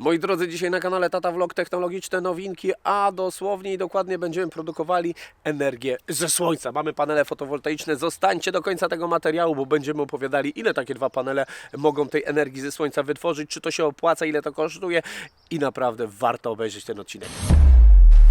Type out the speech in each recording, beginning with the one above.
Moi drodzy, dzisiaj na kanale Tata Vlog technologiczne nowinki, a dosłownie i dokładnie będziemy produkowali energię ze słońca. Mamy panele fotowoltaiczne, zostańcie do końca tego materiału, bo będziemy opowiadali, ile takie dwa panele mogą tej energii ze słońca wytworzyć, czy to się opłaca, ile to kosztuje i naprawdę warto obejrzeć ten odcinek.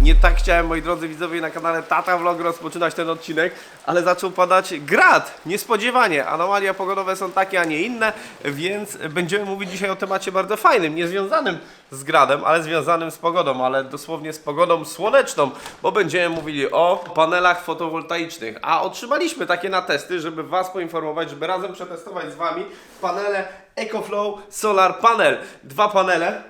Nie tak chciałem, moi drodzy widzowie, na kanale Tata Vlog rozpoczynać ten odcinek, ale zaczął padać grad. Niespodziewanie. Anomalia pogodowe są takie, a nie inne, więc będziemy mówić dzisiaj o temacie bardzo fajnym, nie związanym z gradem, ale związanym z pogodą, ale dosłownie z pogodą słoneczną, bo będziemy mówili o panelach fotowoltaicznych. A otrzymaliśmy takie na testy, żeby Was poinformować, żeby razem przetestować z Wami panele EcoFlow Solar Panel. Dwa panele,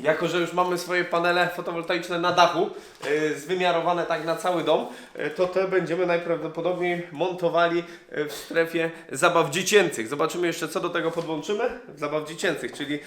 jako, że już mamy swoje panele fotowoltaiczne na dachu, yy, zwymiarowane tak na cały dom, yy, to te będziemy najprawdopodobniej montowali yy, w strefie zabaw dziecięcych. Zobaczymy jeszcze, co do tego podłączymy. Zabaw dziecięcych, czyli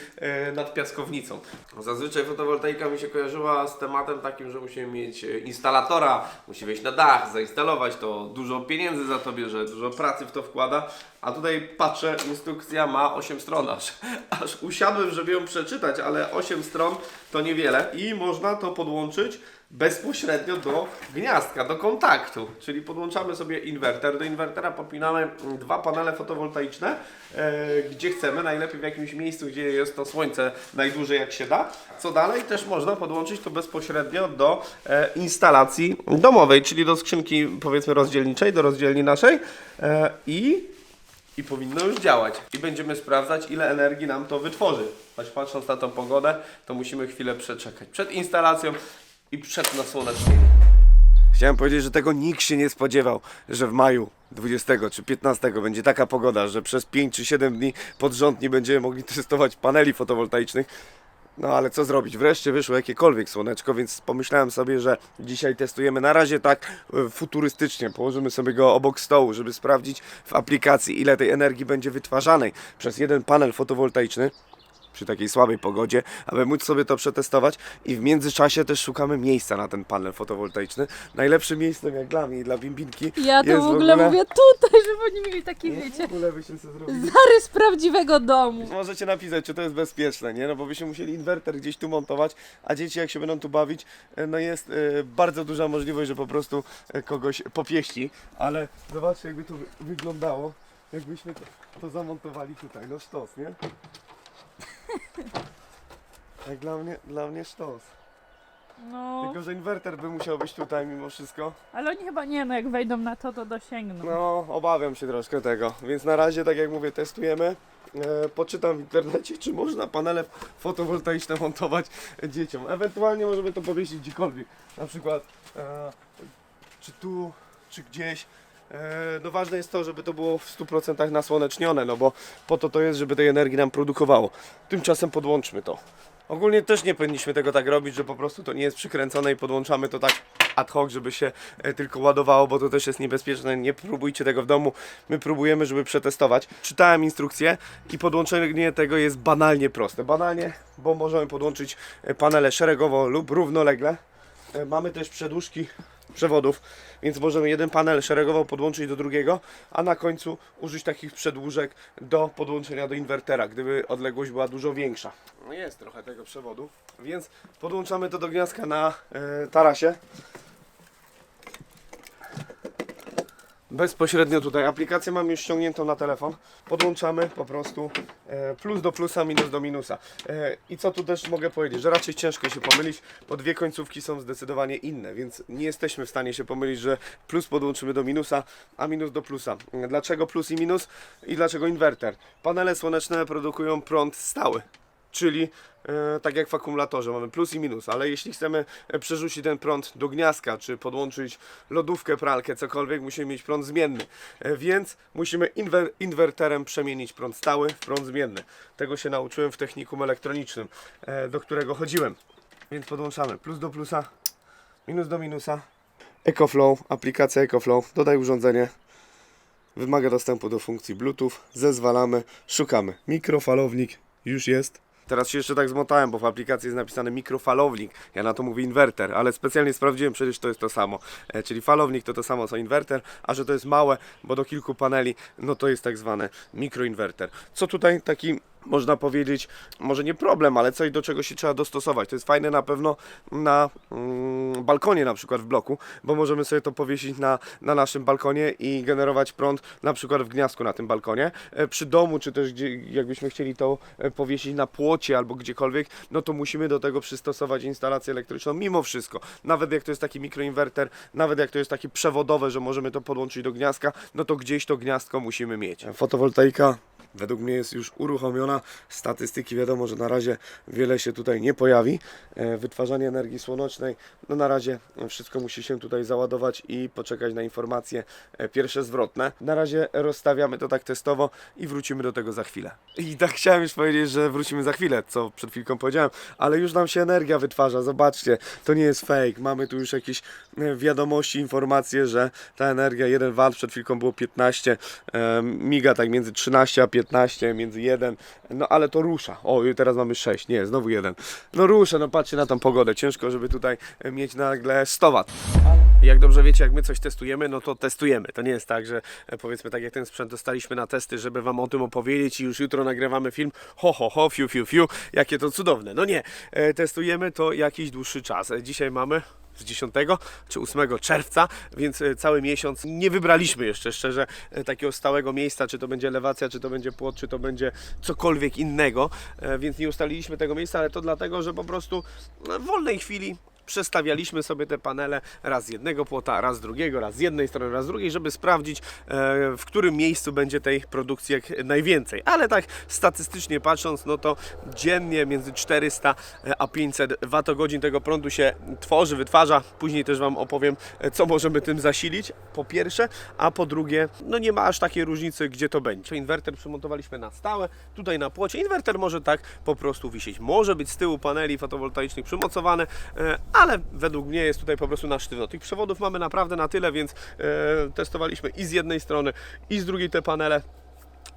nad piaskownicą. Zazwyczaj fotowoltaika mi się kojarzyła z tematem takim, że musimy mieć instalatora, musi wejść na dach, zainstalować to, dużo pieniędzy za to bierze, dużo pracy w to wkłada. A tutaj patrzę, instrukcja ma 8 stron aż. Aż usiadłem, żeby ją przeczytać, ale 8 stron to niewiele. I można to podłączyć bezpośrednio do gniazdka, do kontaktu. Czyli podłączamy sobie inwerter. Do inwertera popinamy dwa panele fotowoltaiczne, e, gdzie chcemy, najlepiej w jakimś miejscu, gdzie jest to słońce najdłużej jak się da. Co dalej? Też można podłączyć to bezpośrednio do e, instalacji domowej, czyli do skrzynki powiedzmy rozdzielniczej, do rozdzielni naszej e, i i powinno już działać. I będziemy sprawdzać, ile energii nam to wytworzy. Choć patrząc na tą pogodę, to musimy chwilę przeczekać. Przed instalacją i przed nasłonecznieniem. Chciałem powiedzieć, że tego nikt się nie spodziewał, że w maju 20 czy 15 będzie taka pogoda, że przez 5 czy 7 dni pod rząd nie będziemy mogli testować paneli fotowoltaicznych. No ale co zrobić? Wreszcie wyszło jakiekolwiek słoneczko, więc pomyślałem sobie, że dzisiaj testujemy na razie tak e, futurystycznie. Położymy sobie go obok stołu, żeby sprawdzić w aplikacji, ile tej energii będzie wytwarzanej przez jeden panel fotowoltaiczny przy takiej słabej pogodzie, aby móc sobie to przetestować i w międzyczasie też szukamy miejsca na ten panel fotowoltaiczny. Najlepszym miejscem jak dla mnie i dla Bimbinki Ja to jest w ogóle mówię tutaj, żeby oni mieli taki, wiecie, W ogóle byśmy sobie zrobili. zarys prawdziwego domu. Możecie napisać, czy to jest bezpieczne, nie? No bo byśmy musieli inwerter gdzieś tu montować, a dzieci jak się będą tu bawić, e, no jest e, bardzo duża możliwość, że po prostu e, kogoś popieści. Ale zobaczcie jakby to wy- wyglądało, jakbyśmy to, to zamontowali tutaj, no sztos, nie? Jak dla mnie, dla mnie sztos. No, Tylko, że inwerter by musiał być tutaj mimo wszystko. ale oni chyba nie, no jak wejdą na to, to dosięgną. No, obawiam się troszkę tego, więc na razie, tak jak mówię, testujemy. E, poczytam w internecie, czy można panele fotowoltaiczne montować dzieciom. Ewentualnie możemy to powiesić gdziekolwiek. Na przykład, e, czy tu, czy gdzieś. E, no ważne jest to, żeby to było w 100% nasłonecznione, no bo po to to jest, żeby tej energii nam produkowało. Tymczasem podłączmy to. Ogólnie też nie powinniśmy tego tak robić, że po prostu to nie jest przykręcone i podłączamy to tak ad hoc, żeby się e, tylko ładowało, bo to też jest niebezpieczne. Nie próbujcie tego w domu. My próbujemy, żeby przetestować. Czytałem instrukcję i podłączenie tego jest banalnie proste. Banalnie, bo możemy podłączyć e, panele szeregowo lub równolegle. Mamy też przedłużki przewodów, więc możemy jeden panel szeregowo podłączyć do drugiego, a na końcu użyć takich przedłużek do podłączenia do inwertera, gdyby odległość była dużo większa. No jest trochę tego przewodu, więc podłączamy to do gniazdka na e, tarasie. Bezpośrednio tutaj aplikację mam już ściągniętą na telefon. Podłączamy po prostu e, plus do plusa, minus do minusa. E, I co tu też mogę powiedzieć, że raczej ciężko się pomylić, bo dwie końcówki są zdecydowanie inne, więc nie jesteśmy w stanie się pomylić, że plus podłączymy do minusa, a minus do plusa. Dlaczego plus i minus i dlaczego inwerter? Panele słoneczne produkują prąd stały. Czyli e, tak jak w akumulatorze mamy plus i minus, ale jeśli chcemy e, przerzucić ten prąd do gniazdka, czy podłączyć lodówkę, pralkę, cokolwiek, musimy mieć prąd zmienny. E, więc musimy inwer inwerterem przemienić prąd stały w prąd zmienny. Tego się nauczyłem w technikum elektronicznym, do którego chodziłem. Więc podłączamy plus do plusa, minus do minusa. EcoFlow, aplikacja EcoFlow, dodaj urządzenie. Wymaga dostępu do funkcji Bluetooth. Zezwalamy, szukamy. Mikrofalownik już jest. Teraz się jeszcze tak zmotałem, bo w aplikacji jest napisane mikrofalownik. Ja na to mówię inwerter, ale specjalnie sprawdziłem, przecież to jest to samo. E, czyli falownik to to samo co inwerter, a że to jest małe, bo do kilku paneli, no to jest tak zwany mikroinwerter. Co tutaj taki można powiedzieć, może nie problem, ale coś do czego się trzeba dostosować. To jest fajne na pewno na mm, balkonie na przykład w bloku, bo możemy sobie to powiesić na, na naszym balkonie i generować prąd na przykład w gniazdku na tym balkonie. E, Przy domu, czy też gdzie, jakbyśmy chcieli to e, powiesić na płocie albo gdziekolwiek, no to musimy do tego przystosować instalację elektryczną mimo wszystko. Nawet jak to jest taki mikroinwerter, nawet jak to jest takie przewodowe, że możemy to podłączyć do gniazdka, no to gdzieś to gniazdko musimy mieć. Fotowoltaika według mnie jest już uruchomiona. Statystyki wiadomo, że na razie wiele się tutaj nie pojawi. E, Wytwarzanie energii słonecznej, no na razie wszystko musi się tutaj załadować i poczekać na informacje e, pierwsze zwrotne. Na razie rozstawiamy to tak testowo i wrócimy do tego za chwilę. I tak chciałem już powiedzieć, że wrócimy za chwilę, co przed chwilką powiedziałem, ale już nam się energia wytwarza, zobaczcie, to nie jest fake. Mamy tu już jakieś e, wiadomości, informacje, że ta energia 1 W przed chwilką było 15, e, miga tak między 13 a 15, między 1, no ale to rusza. O, i teraz mamy 6, nie, znowu 1. No rusza, no patrzcie na tą pogodę, ciężko, żeby tutaj e, mieć nagle 100 W. Jak dobrze wiecie, jak my coś testujemy, no to testujemy. To nie jest tak, że e, powiedzmy tak jak ten sprzęt dostaliśmy na testy, żeby wam o tym opowiedzieć i już jutro nagrywamy film. Ho, ho, ho, fiu, fiu, fiu, jakie to cudowne. No nie, e, testujemy to jakiś dłuższy czas. Dzisiaj mamy z 10 czy 8 czerwca, więc e, cały miesiąc nie wybraliśmy jeszcze szczerze e, takiego stałego miejsca, czy to będzie elewacja, czy to będzie płot, czy to będzie cokolwiek innego, e, więc nie ustaliliśmy tego miejsca, ale to dlatego, że po prostu no, w wolnej chwili przestawialiśmy sobie te panele raz z jednego płota, raz z drugiego, raz z jednej strony, raz z drugiej, żeby sprawdzić, e, w którym miejscu będzie tej produkcji jak najwięcej. Ale tak statystycznie patrząc, no to dziennie między 400 a 500 watogodzin tego prądu się tworzy, wytwarza. Później też Wam opowiem, e, co możemy tym zasilić, po pierwsze, a po drugie, no nie ma aż takiej różnicy, gdzie to będzie. Inwerter przymontowaliśmy na stałe, tutaj na płocie. Inwerter może tak po prostu wisieć. Może być z tyłu paneli fotowoltaicznych przymocowane, e, ale według mnie jest tutaj po prostu na sztywno. Tych przewodów mamy naprawdę na tyle, więc e, testowaliśmy i z jednej strony, i z drugiej te panele.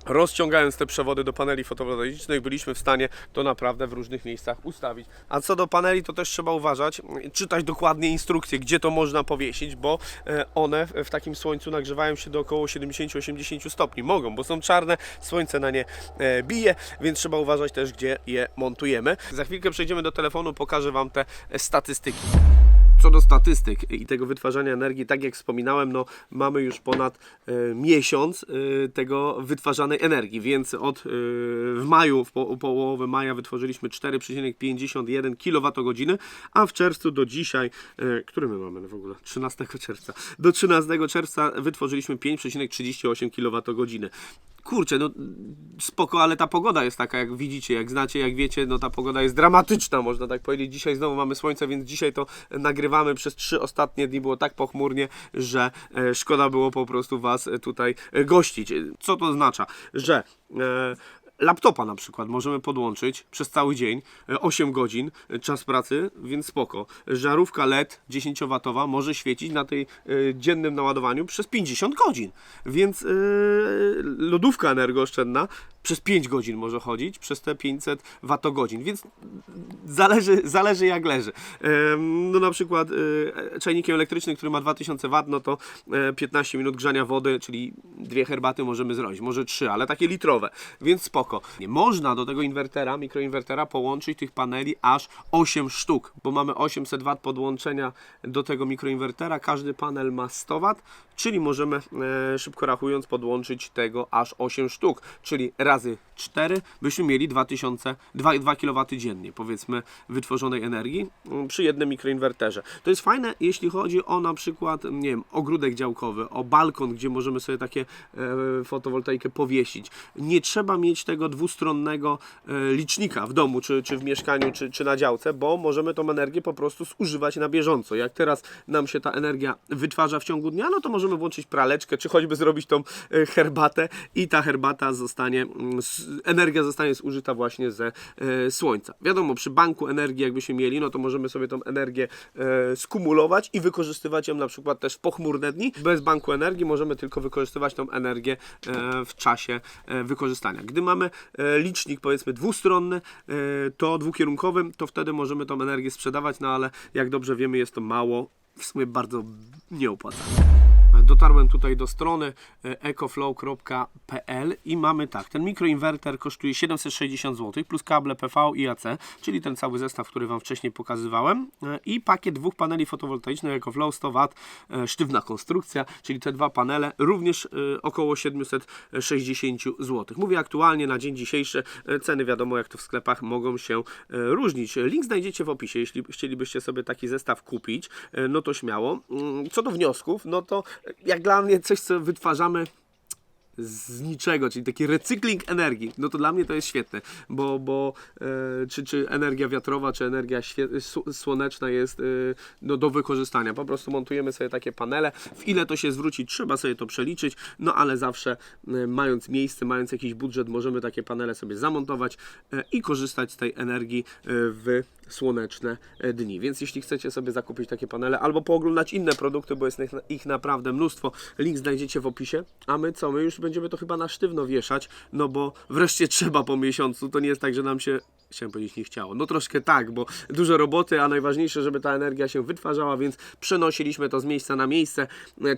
Rozciągając te przewody do paneli fotowoltaicznych, byliśmy w stanie to naprawdę w różnych miejscach ustawić. A co do paneli, to też trzeba uważać, czytać dokładnie instrukcje, gdzie to można powiesić, bo e, one w- takim słońcu nagrzewają się do około 70-80 stopni. Mogą, bo są czarne, słońce na nie e, bije, więc trzeba uważać też, gdzie je montujemy. Za chwilkę przejdziemy do telefonu, pokażę Wam te statystyki. Co do statystyk i tego wytwarzania energii, tak jak wspominałem, no, mamy już ponad e, miesiąc e, tego wytwarzanej energii, więc od e, w maju, w po, połowy maja wytworzyliśmy 4,51 kWh, a w czerwcu do dzisiaj, e, który my mamy w ogóle? 13 czerwca. Do 13 czerwca wytworzyliśmy 5,38 kWh. Kurczę, no spoko, ale ta pogoda jest taka, jak widzicie, jak znacie, jak wiecie, no ta pogoda jest dramatyczna, można tak powiedzieć. Dzisiaj znowu mamy słońce, więc dzisiaj to nagrywamy. Przez trzy ostatnie dni było tak pochmurnie, że e, szkoda było po prostu Was tutaj e, gościć. Co to oznacza? Że e, laptopa na przykład możemy podłączyć przez cały dzień, e, 8 godzin e, czas pracy, więc spoko. Żarówka LED 10W może świecić na tej e, dziennym naładowaniu przez 50 godzin, więc e, lodówka energooszczędna przez 5 godzin może chodzić, przez te 500 watogodzin, więc zależy, zależy jak leży. No na przykład e, czajnikiem elektrycznym, który ma 2000 W, no to e, 15 minut grzania wody, czyli dwie herbaty możemy zrobić, może trzy, ale takie litrowe, więc spoko. Nie można do tego inwertera, mikroinwertera połączyć tych paneli aż 8 sztuk, bo mamy 800 W podłączenia do tego mikroinwertera, każdy panel ma 100 W, czyli możemy e, szybko rachując podłączyć tego aż 8 sztuk, czyli razy 4 byśmy mieli 2000, 2, 2 kW dziennie, powiedzmy, wytworzonej energii mm, przy jednym mikroinwerterze. To jest fajne, jeśli chodzi o na przykład, nie wiem, ogródek działkowy, o balkon, gdzie możemy sobie takie e, fotowoltaikę powiesić. Nie trzeba mieć tego dwustronnego e, licznika w domu, czy, czy w mieszkaniu, czy, czy na działce, bo możemy tą energię po prostu zużywać na bieżąco. Jak teraz nam się ta energia wytwarza w ciągu dnia, no to możemy włączyć praleczkę, czy choćby zrobić tą e, herbatę i ta herbata zostanie, mm, energia zostanie zużyta właśnie ze e, słońca. Wiadomo, przy banku energii jakbyśmy mieli, no to możemy sobie tą energię e, skumulować i wykorzystywać ją na przykład też w pochmurne dni. Bez banku energii możemy tylko wykorzystywać tą energię e, w czasie wykorzystania. Gdy mamy licznik powiedzmy dwustronny, to dwukierunkowym, to wtedy możemy tą energię sprzedawać, no ale jak dobrze wiemy jest to mało, w sumie bardzo nieopłacalne. Dotarłem tutaj do strony e, ecoflow.pl i mamy tak, ten mikroinwerter kosztuje 760 zł plus kable PV i AC, czyli ten cały zestaw, który Wam wcześniej pokazywałem e, i pakiet dwóch paneli fotowoltaicznych EcoFlow 100 W, sztywna konstrukcja, czyli te dwa panele również e, około 760 zł. Mówię aktualnie na dzień dzisiejszy, ceny wiadomo jak to w sklepach mogą się różnić. Link znajdziecie w opisie, jeśli chcielibyście sobie taki zestaw kupić, no to śmiało. Mm, Co do wniosków, no to jak dla mnie coś, co wytwarzamy z niczego, czyli taki recykling energii, no to dla mnie to jest świetne, bo, bo e, czy, czy energia wiatrowa, czy energia słoneczna jest e, no, do wykorzystania. Po prostu montujemy sobie takie panele, w ile to się zwróci, trzeba sobie to przeliczyć, no ale zawsze e, mając miejsce, mając jakiś budżet, możemy takie panele sobie zamontować e, i korzystać z tej energii e, w słoneczne e, dni. Więc jeśli chcecie sobie zakupić takie panele albo pooglądać inne produkty, bo jest ich naprawdę mnóstwo, link znajdziecie w opisie. A my co? My już będziemy to chyba na sztywno wieszać, no bo wreszcie trzeba po miesiącu. To nie jest tak, że nam się chciałem powiedzieć nie chciało. No troszkę tak, bo dużo roboty, a najważniejsze, żeby ta energia się wytwarzała, więc przenosiliśmy to z miejsca na miejsce.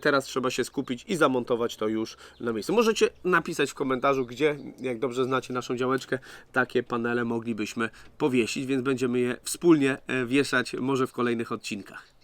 Teraz trzeba się skupić i zamontować to już na miejscu. Możecie napisać w komentarzu, gdzie, jak dobrze znacie naszą działeczkę, takie panele moglibyśmy powiesić, więc będziemy je wspólnie e, wieszać może w kolejnych odcinkach.